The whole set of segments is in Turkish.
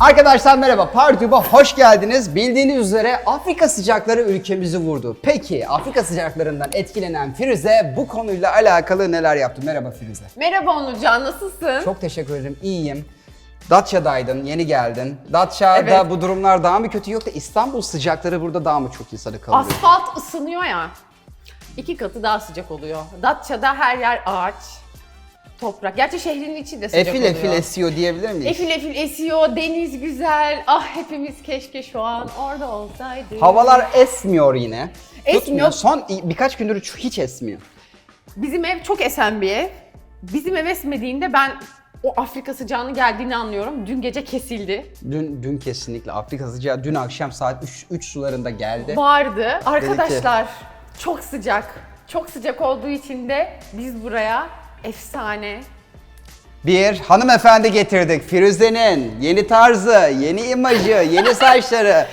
Arkadaşlar merhaba, Partube'a hoş geldiniz. Bildiğiniz üzere Afrika sıcakları ülkemizi vurdu. Peki Afrika sıcaklarından etkilenen Firuze bu konuyla alakalı neler yaptı? Merhaba Firuze. Merhaba Onurcan, nasılsın? Çok teşekkür ederim, iyiyim. Datça'daydın, yeni geldin. Datça'da Evet. bu durumlar daha mı kötü yoksa İstanbul sıcakları burada daha mı çok insanı kalıyor? Asfalt ısınıyor ya. İki katı daha sıcak oluyor. Datça'da her yer ağaç, toprak. Gerçi şehrin içi de sıcak Efil oluyor. efil esiyor diyebilir miyiz? Efil efil esiyor, deniz güzel. Ah hepimiz keşke şu an orada olsaydık. Havalar esmiyor yine. Esmiyor. Tutmuyor. Son birkaç gündür hiç esmiyor. Bizim ev çok esen bir ev. Bizim ev esmediğinde ben o Afrika sıcağının geldiğini anlıyorum. Dün gece kesildi. Dün dün kesinlikle Afrika sıcağı dün akşam saat 3, 3 sularında geldi. Vardı. Arkadaşlar çok sıcak. Çok sıcak olduğu için de biz buraya efsane Bir hanımefendi getirdik. Firuze'nin yeni tarzı, yeni imajı, yeni saçları.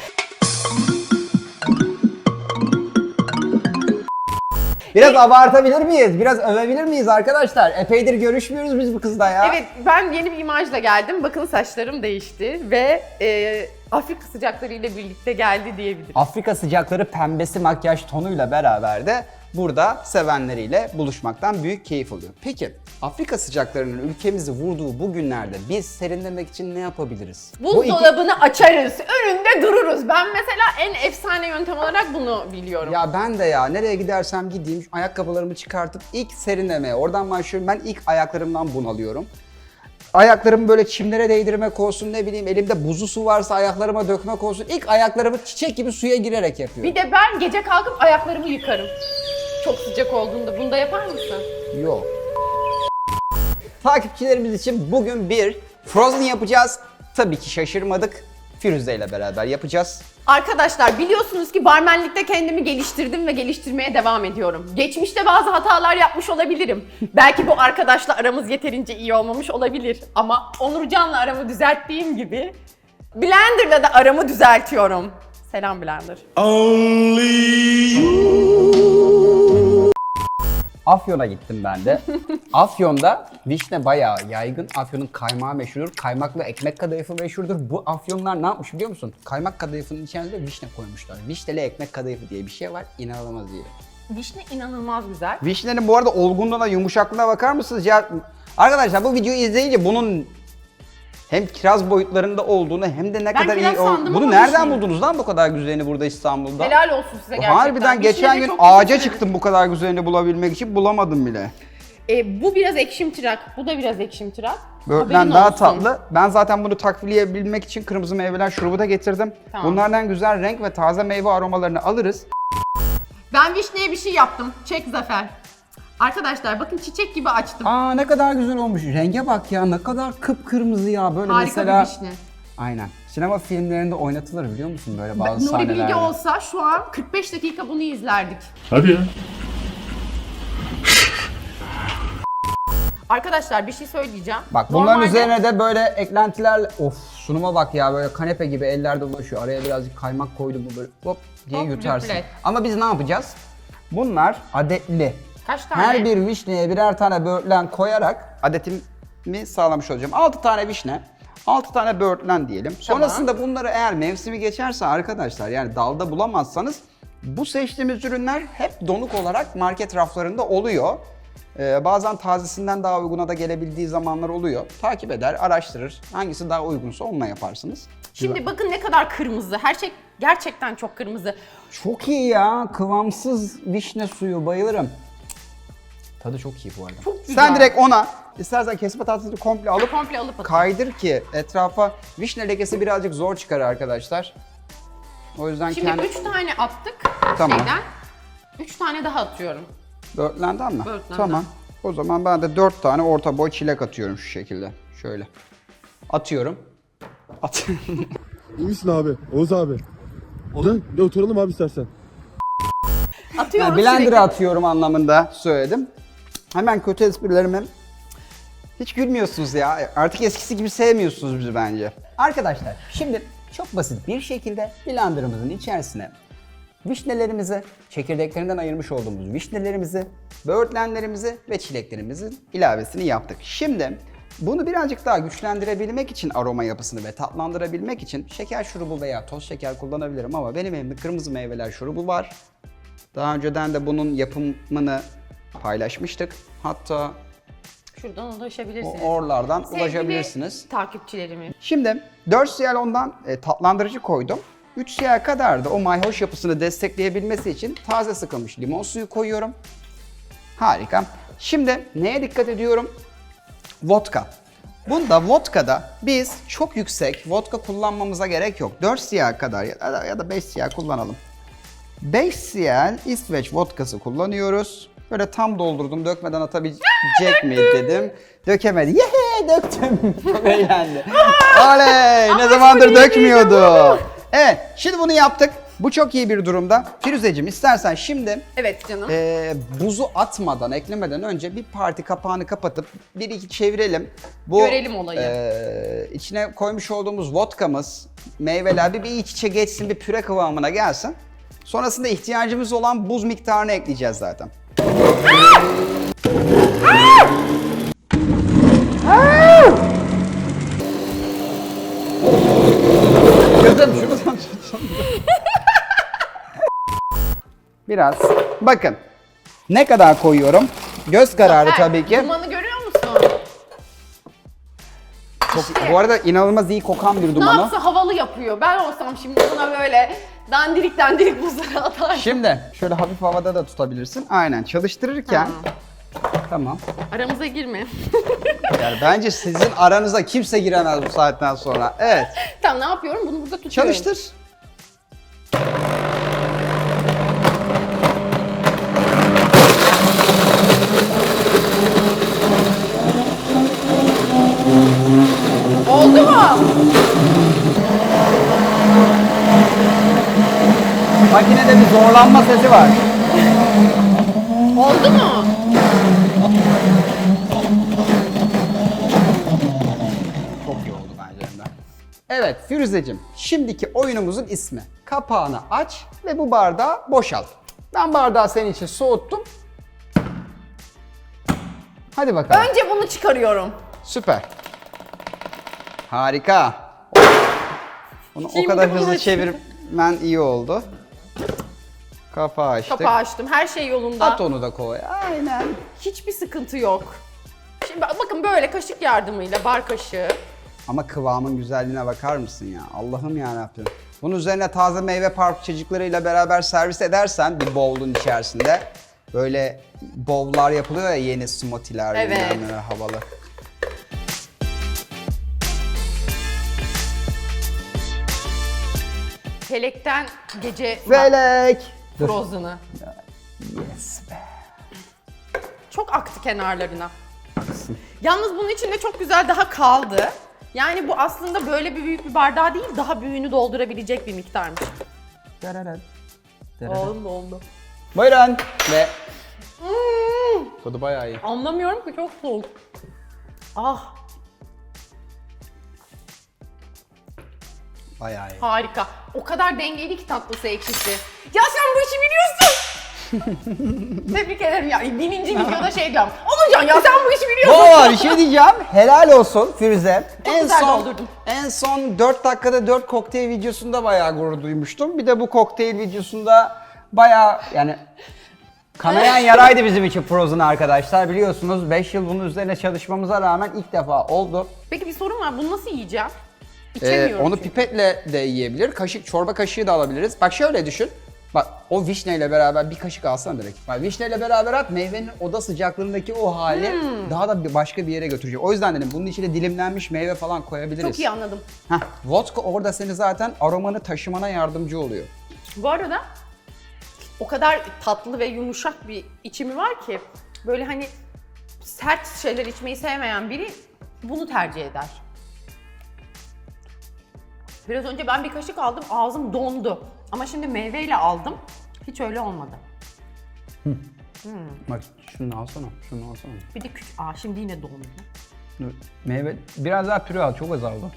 Biraz abartabilir miyiz? Biraz övebilir miyiz arkadaşlar? Epeydir görüşmüyoruz biz bu kızla ya. Evet ben yeni bir imajla geldim. Bakın saçlarım değişti ve e, Afrika sıcakları ile birlikte geldi diyebilirim. Afrika sıcakları pembesi makyaj tonuyla beraber de burada sevenleriyle buluşmaktan büyük keyif alıyor. Peki Afrika sıcaklarının ülkemizi vurduğu bu günlerde biz serinlemek için ne yapabiliriz? Buzdolabını açarız, önünde dururuz. Ben mesela en efsane yöntem olarak bunu biliyorum. Ya ben de ya nereye gidersem gideyim şu ayakkabılarımı çıkartıp ilk serinlemeye oradan başlıyorum. Ben ilk ayaklarımdan bunalıyorum. Ayaklarımı böyle çimlere değdirmek olsun ne bileyim elimde buzlu su varsa ayaklarıma dökmek olsun. İlk ayaklarımı çiçek gibi suya girerek yapıyorum. Bir de ben gece kalkıp ayaklarımı yıkarım. Çok sıcak olduğunda bunu da yapar mısın? Yok. Takipçilerimiz için bugün bir Frozen yapacağız. Tabii ki şaşırmadık. Firuze ile beraber yapacağız. Arkadaşlar biliyorsunuz ki barmenlikte kendimi geliştirdim ve geliştirmeye devam ediyorum. Geçmişte bazı hatalar yapmış olabilirim. Belki bu arkadaşla aramız yeterince iyi olmamış olabilir. Ama Onurcan'la aramı düzelttiğim gibi Blender'la da aramı düzeltiyorum. Selam Blender. Afyon'a gittim ben de. Afyon'da vişne bayağı yaygın. Afyon'un kaymağı meşhurdur. Kaymaklı ekmek kadayıfı meşhurdur. Bu Afyonlar ne yapmış biliyor musun? Kaymak kadayıfının içerisinde vişne koymuşlar. Vişneli ekmek kadayıfı diye bir şey var. İnanılmaz iyi. Vişne inanılmaz güzel. Vişnenin bu arada olgunluğuna, yumuşaklığına bakar mısınız? Ya arkadaşlar bu videoyu izleyince bunun hem kiraz boyutlarında olduğunu hem de ne Ben kadar iyi ol- sandım Bunu nereden vişne. buldunuz lan bu kadar güzelini burada İstanbul'da? Helal olsun size gerçekten. Harbiden Vişne geçen de gün ağaca çıktım bu kadar güzelini bulabilmek için bulamadım bile. E, bu biraz ekşimtırak, bu da biraz ekşimtırak. Böğürtlen daha olsun. tatlı. Ben zaten bunu takviyebilmek için kırmızı meyveler şurubu da getirdim. Tamam. Bunlardan güzel renk ve taze meyve aromalarını alırız. Ben vişneye bir şey yaptım. Çek Zafer. Arkadaşlar bakın çiçek gibi açtım. Aa ne kadar güzel olmuş. Renge bak ya ne kadar kıpkırmızı ya böyle Harika mesela. bir vişne. Aynen. Sinema filmlerinde oynatılır biliyor musun böyle bazı Nuri sahnelerde. Bilge olsa şu an 45 dakika bunu izlerdik. Hadi ya. Arkadaşlar bir şey söyleyeceğim. Bak bunların Normalde- üzerine de böyle eklentilerle of sunuma bak ya böyle kanepe gibi ellerde ulaşıyor. Araya birazcık kaymak koydum mu böyle hop diye Hop, yutarsın. rüfle. Ama biz ne yapacağız? Bunlar adetli. Kaç tane? Her bir vişneye birer tane böğürtlen koyarak adetimi sağlamış olacağım. 6 tane vişne, 6 tane böğürtlen diyelim. Sonrasında bunları eğer mevsimi geçerse arkadaşlar yani dalda bulamazsanız bu seçtiğimiz ürünler hep donuk olarak market raflarında oluyor. Ee, bazen tazesinden daha uyguna da gelebildiği zamanlar oluyor. Takip eder, araştırır. Hangisi daha uygunsa onunla yaparsınız. Şimdi bakın ne kadar kırmızı. Her şey gerçekten çok kırmızı. Çok iyi ya. Kıvamsız vişne suyu bayılırım. Tadı çok iyi bu arada. Çok güzel. Sen direkt ona istersen kesme tahtasını komple alıp Komple alıp atın. kaydır ki etrafa vişne lekesi birazcık zor çıkar arkadaşlar. O yüzden Şimdi kendi 3 tane attık Tamam. şeyden. 3 tane daha atıyorum. böğürtlenden mi? Böğürtlenden. Tamam. O zaman ben de 4 tane orta boy çilek atıyorum şu şekilde. Şöyle. Atıyorum. At. İyi misin abi? Oğuz abi. Gel, gel oturalım abi istersen. Atıyorum Blender'a sürekli. atıyorum anlamında söyledim. Hemen kötü esprilerime hiç gülmüyorsunuz ya. Artık eskisi gibi sevmiyorsunuz bizi bence. Arkadaşlar şimdi çok basit bir şekilde blenderımızın içerisine vişnelerimizi, çekirdeklerinden ayırmış olduğumuz vişnelerimizi, böğürtlenlerimizi ve çileklerimizin ilavesini yaptık. Şimdi bunu birazcık daha güçlendirebilmek için aroma yapısını ve tatlandırabilmek için şeker şurubu veya toz şeker kullanabilirim ama benim elimde kırmızı meyveler şurubu var. Daha önceden de bunun yapımını paylaşmıştık. Hatta Şuradan o ulaşabilirsiniz. oralardan Sevgili ulaşabilirsiniz. takipçilerimi. Şimdi 4 cl ondan e, tatlandırıcı koydum. 3 cl kadar da o mayhoş yapısını destekleyebilmesi için taze sıkılmış limon suyu koyuyorum. Harika. Şimdi neye dikkat ediyorum? Vodka. Bunda vodkada biz çok yüksek vodka kullanmamıza gerek yok. 4 cl kadar ya da, ya da 5 cl kullanalım. 5 cl İsveç vodkası kullanıyoruz. Böyle tam doldurdum dökmeden atabilecek mi dedim. Dökemedi. Yehe döktüm. Çok eğlendi. Oley ne zamandır dökmüyordu. Evet şimdi bunu yaptık. Bu çok iyi bir durumda. Firuzeciğim istersen şimdi Evet canım. ee, buzu atmadan, eklemeden önce bir parti kapağını kapatıp bir iki çevirelim. Bu, Görelim olayı. ee, içine koymuş olduğumuz vodkamız, meyveler bir, bir iç içe geçsin, bir püre kıvamına gelsin. Sonrasında ihtiyacımız olan buz miktarını ekleyeceğiz zaten. Kızım şuradan. Biraz. Bakın. Ne kadar koyuyorum? Göz kararı Zafer, tabii ki. Dumanı görüyor musun? Çok- bu arada inanılmaz iyi kokan bir Ne dumanı. yapsa havalı yapıyor. Ben olsam şimdi buna böyle dandirik dandirik buzları atar. Şimdi şöyle hafif havada da tutabilirsin. Aynen çalıştırırken tamam. Aramıza girme. Yani bence sizin aranıza kimse giremez bu saatten sonra. Evet. tamam ne yapıyorum? Bunu burada tutuyorum. Çalıştır. Oldu mu? Makinede bir zorlanma sesi var. Oldu mu? Çok iyi oldu bence hem de. Evet Firuzeciğim, şimdiki oyunumuzun ismi. Kapağını aç ve bu bardağı boşalt. Ben bardağı senin için soğuttum. Hadi bakalım. Önce bunu çıkarıyorum. Süper. Harika. Bunu o Şimdi kadar bunu hızlı açayım. çevirmen iyi oldu. Kapağı açtık. Kapağı açtım. Her şey yolunda. At onu da koy. Aynen. Hiçbir sıkıntı yok. Şimdi bak- bakın böyle kaşık yardımıyla bar kaşığı. Ama kıvamın güzelliğine bakar mısın ya? Allah'ım ya Bunun üzerine taze meyve parçacıklarıyla beraber servis edersen bir bowl'un içerisinde böyle bowl'lar yapılıyor ya yeni smoothie'ler, Evet. bilmem neler havalı. Felekten gece Felek. Dur. Frozen'ı. Yes be. Çok aktı kenarlarına. Yalnız bunun içinde çok güzel daha kaldı. Yani bu aslında böyle bir büyük bir bardağı değil, daha büyüğünü doldurabilecek bir miktarmış. Oldu oldu. Buyurun. Ve tadı bayağı iyi. Anlamıyorum ki çok soğuk. Ah Bayağı iyi. harika. O kadar dengeli ki tatlısı ekşisi. Ya sen bu işi biliyorsun. Tebrik ederim ya. Bininci videoda şey diyorum. Onurcan ya sen bu işi biliyorsun. Oo bir şey diyeceğim. Helal olsun Firuze. en güzel son doldurdun. en son 4 dakikada 4 kokteyl videosunda bayağı gurur duymuştum. Bir de bu kokteyl videosunda bayağı yani kanayan yaraydı bizim için Frozen arkadaşlar. Biliyorsunuz 5 yıl bunun üzerine çalışmamıza rağmen ilk defa oldu. Peki bir sorun var. Bunu nasıl yiyeceğim? Ee, İçemiyorum onu çünkü. pipetle de yiyebilir. Kaşık, çorba kaşığı da alabiliriz. Bak şöyle düşün. Bak o vişneyle beraber bir kaşık alsana direkt. Bak vişneyle beraber at meyvenin oda sıcaklığındaki o hali Hmm. daha da bir başka bir yere götürecek. O yüzden dedim bunun içine dilimlenmiş meyve falan koyabiliriz. Çok iyi anladım. Heh, vodka orada seni zaten aromanı taşımana yardımcı oluyor. Bu arada o kadar tatlı ve yumuşak bir içimi var ki böyle hani sert şeyler içmeyi sevmeyen biri bunu tercih eder. Biraz önce ben bir kaşık aldım, ağzım dondu. Ama şimdi meyveyle aldım. Hiç öyle olmadı. Bak şunu alsana, şunu alsana. Bir de küçük, aa şimdi yine dondu. Dur, Meyve biraz daha püre al, çok azaldı.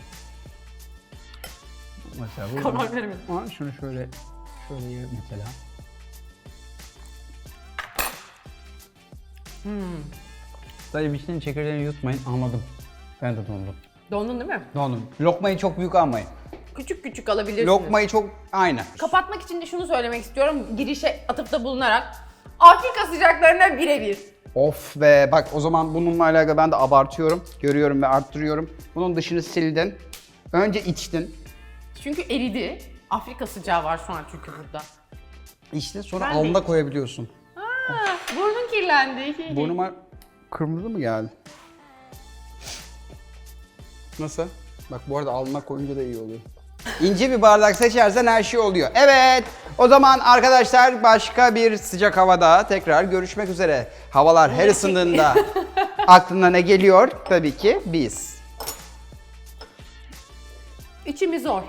Mesela bu. Karar veremedim. Ama şunu şöyle Şöyle ye mesela. Sadece vişnenin çekirdeğini yutmayın anladım. Ben de dondum. Dondun değil mi? Dondum. Lokmayı çok büyük almayın. Küçük küçük alabilirsiniz. Lokmayı çok aynı. Kapatmak için de şunu söylemek istiyorum. Girişe atıfta bulunarak. Afrika sıcaklarına birebir. Of be bak o zaman bununla alakalı ben de abartıyorum. Görüyorum ve arttırıyorum. Bunun dışını sildin. Önce içtin. Çünkü eridi. Afrika sıcağı var şu an çünkü burada. İçtin sonra Ben de alnına içtim. koyabiliyorsun. Aa, burnun kirlendi. Burnuma kırmızı mı geldi? Nasıl? Bak bu arada alnına koyunca da iyi oluyor. İnce bir bardak seçersen her şey oluyor. Evet. O zaman arkadaşlar başka bir sıcak havada tekrar görüşmek üzere. Havalar her ısındığında aklına ne geliyor? Tabii ki biz. İçimi zor.